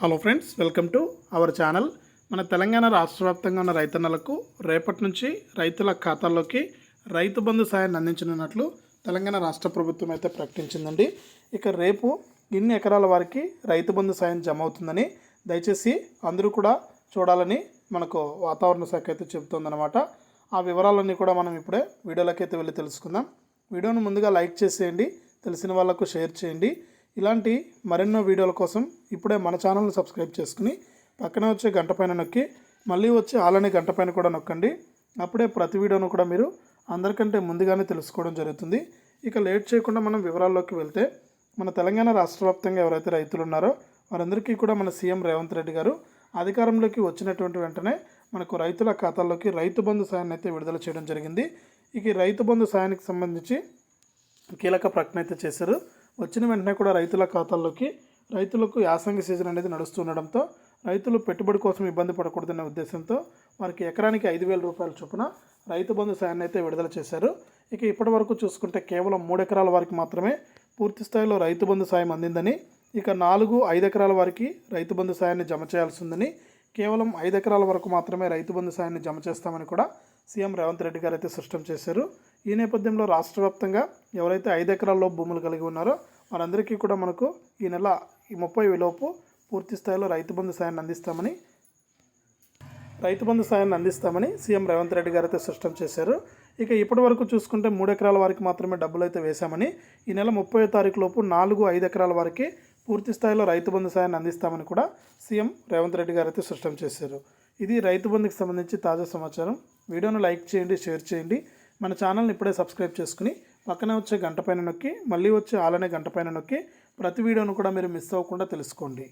Hello friends welcome to our channel. మన తెలంగాణ రాష్ట్ర వ్యాప్తంగా ఉన్న రైతన్నలకు రేపటి నుంచి రైతుల ఖాతాల్లోకి రైతు బంధు సాయాన్ని అందించనున్నట్లు తెలంగాణ రాష్ట్ర ప్రభుత్వం అయితే ప్రకటించిందండి. ఇక రేపు ఇన్ని ఎకరాల వారికి రైతు బంధు సాయం జమ అవుతుందని దయచేసి అందరూ కూడా చూడాలని మనకు వాతావరణ శాఖ అయితే చెబుతోందనమాట ఆ వివరాలన్నీ కూడా మనం ఇప్పుడే వీడియోలోకి అయితే వెళ్ళి తెలుసుకుందాం. వీడియోను ముందుగా లైక్ చేసేయండి తెలిసిన వాళ్ళకు షేర్ చేయండి. ఇలాంటి మరెన్నో వీడియోల కోసం ఇప్పుడే మన ఛానల్ని సబ్స్క్రైబ్ చేసుకుని పక్కన వచ్చే గంట పైన నొక్కి మళ్ళీ వచ్చే ఆలనే గంట పైన కూడా నొక్కండి. అప్పుడే ప్రతి వీడియోను కూడా మీరు అందరికంటే ముందుగానే తెలుసుకోవడం జరుగుతుంది. ఇక లేట్ చేయకుండా మనం వివరాల్లోకి వెళ్తే మన తెలంగాణ రాష్ట్ర వ్యాప్తంగా ఎవరైతే రైతులు ఉన్నారో వారందరికీ కూడా మన సీఎం రేవంత్ రెడ్డి గారు అధికారంలోకి వచ్చినటువంటి వెంటనే మనకు రైతుల ఖాతాల్లోకి రైతు బంధు సాయాన్ని అయితే విడుదల చేయడం జరిగింది. ఇక రైతు బంధు సాయానికి సంబంధించి కీలక ప్రకటన అయితే చేశారు. వచ్చిన వెంటనే కూడా రైతుల ఖాతాల్లోకి రైతులకు యాసంగి సీజన్ అనేది నడుస్తుండడంతో రైతులు పెట్టుబడి కోసం ఇబ్బంది పడకూడదనే ఉద్దేశంతో వారికి ఎకరానికి ఐదు వేల రూపాయల చొప్పున రైతు బంధు సాయాన్ని అయితే విడుదల చేశారు. ఇక ఇప్పటి వరకు చూసుకుంటే కేవలం మూడు ఎకరాల వారికి మాత్రమే పూర్తి స్థాయిలో రైతు బంధు సాయం అందిందని ఇక నాలుగు ఐదు ఎకరాల వారికి రైతు బంధు సాయాన్ని జమ చేయాల్సి ఉందని కేవలం ఐదు ఎకరాల వరకు మాత్రమే రైతు బంధు సాయాన్ని జమ చేస్తామని కూడా సీఎం రేవంత్ రెడ్డి గారు అయితే స్పష్టం చేశారు. ఈ నేపథ్యంలో రాష్ట్ర వ్యాప్తంగా ఎవరైతే ఐదు ఎకరాల్లో భూములు కలిగి ఉన్నారో వారందరికీ కూడా మనకు ఈ నెల ఈ ముప్పై లోపు పూర్తి స్థాయిలో రైతు బంధు సాయాన్ని అందిస్తామని రైతు బంధు సాయాన్ని అందిస్తామని సీఎం రేవంత్ రెడ్డి గారు అయితే స్పష్టం చేశారు. ఇక ఇప్పటి వరకు చూసుకుంటే మూడు ఎకరాల వారికి మాత్రమే డబ్బులు అయితే వేశామని ఈ నెల ముప్పై తారీఖు లోపు నాలుగు ఐదు ఎకరాల వారికి పూర్తి స్థాయిలో రైతు బంధు సాయాన్ని అందిస్తామని కూడా సీఎం రేవంత్ రెడ్డి గారు అయితే స్పష్టం చేశారు. ఇది రైతు బంధుకి సంబంధించి తాజా సమాచారం. వీడియోను లైక్ చేయండి షేర్ చేయండి. మన ఛానల్ని ఇప్పుడే సబ్స్క్రైబ్ చేసుకుని పక్కనే వచ్చే గంట పైన నొక్కి మళ్ళీ వచ్చే ఆలనే గంట పైన నొక్కి ప్రతి వీడియోను కూడా మీరు మిస్ అవ్వకుండా తెలుసుకోండి.